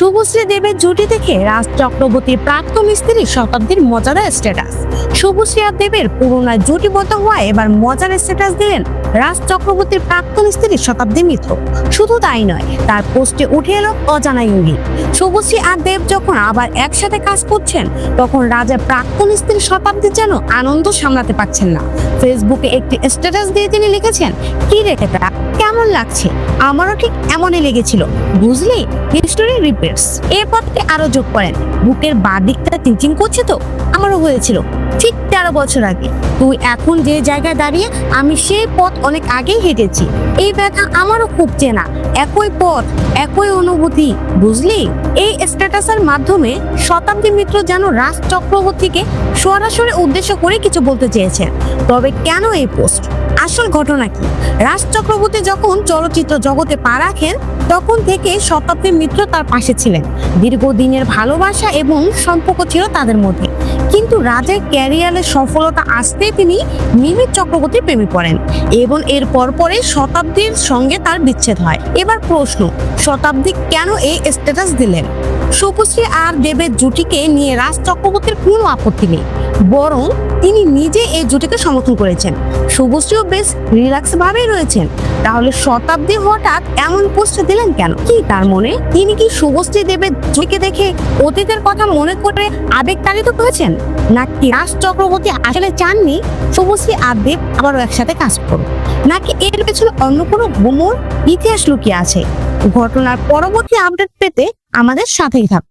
শুভশ্রী দেবের জুটি দেখে রাজ চক্রবর্তীর প্রাক্তন স্ত্রী শতাব্দীর মজাদার স্ট্যাটাস শুভশ্রী আর দেবের পুরোনো জুটিবদ্ধ হওয়ায় এবার মজার স্ট্যাটাস দিলেন রাজ চক্রবর্তীর প্রাক্তন স্ত্রী শতাব্দী মিত্র। শুধু তাই নয়, তার পোস্টে উঠে এলো অজানা ইঙ্গিত। শুভশ্রী আর দেব যখন আবার একসাথে কাজ করছেন, তখন রাজা প্রাক্তন স্ত্রী শতাব্দী যেন আনন্দ সামলাতে পারছেন না। ফেসবুকে একটি স্ট্যাটাস দিয়ে তিনি লিখেছেন, কি রেখে তা কেমন লাগছে? আমারও ঠিক এমনই লেগেছিল। বুঝলি? হিস্টোরি রিপিটস এরপর থেকে আরও যোগ করেন, বুকের বাদিকটা চিনচিন করছে তো? আমারও হয়েছিল। ঠিক তেরো বছর আগে। তুই এখন যে জায়গায় দাঁড়িয়ে আমি সেই পথ অনেক আগেই হেঁটেছি। এই ব্যথা আমারও খুব চেনা। একই পথ, একই অনুভূতি, বুঝলি? এই স্ট্যাটাসের মাধ্যমে শতাব্দী মিত্র যেন রাজ চক্রবর্তীকে সরাসরি উদ্দেশ্য করে কিছু বলতে চেয়েছেন তবে কেন এই পোস্ট? আসল ঘটনা কি? রাজ চক্রবর্তী যখন চলচ্চিত্র জগতে পা রাখেন, তখন থেকে শতাব্দী মিত্র তার পাশে ছিলেন। দীর্ঘদিনের ভালোবাসা এবং সম্পর্ক ছিল তাদের মধ্যে। কিন্তু রাজের ক্যারিয়ারের সফলতা আসতে তিনি মিমি চক্রবর্তীর প্রেমে পড়েন এবং এর পরপরে শতাব্দীর সঙ্গে তার বিচ্ছেদ হয়। এবার প্রশ্ন, শতাব্দী কেন এই স্ট্যাটাস দিলেন? শুভশ্রী আর দেবের জুটিকে নিয়ে রাজ চক্রবর্তীর কোনো আপত্তি নেই, বরং তিনি নিজে এই জুটিকে সমর্থন করেছেন। শুভশ্রীও বেশ রিল্যাক্স ভাবেই রয়েছেন। তাহলে শতাব্দী হঠাৎ এমন পোস্ট দিলেন কেন? কি তার মনে? তিনি কি শুভশ্রী দেবের জুটিকে দেখে অতীতের কথা মনে করে আবেগ তাড়িত হয়েছেন নাকি রাজ চক্রবর্তী আসলে চাননি? শুভশ্রী আর দেব আবারও একসাথে কাজ করুন। নাকি এর পেছনে অন্য কোনো গুমর ইতিহাস লুকিয়ে আছে? ঘটনার পরবর্তী আপডেট পেতে আমাদের সাথেই থাকুন।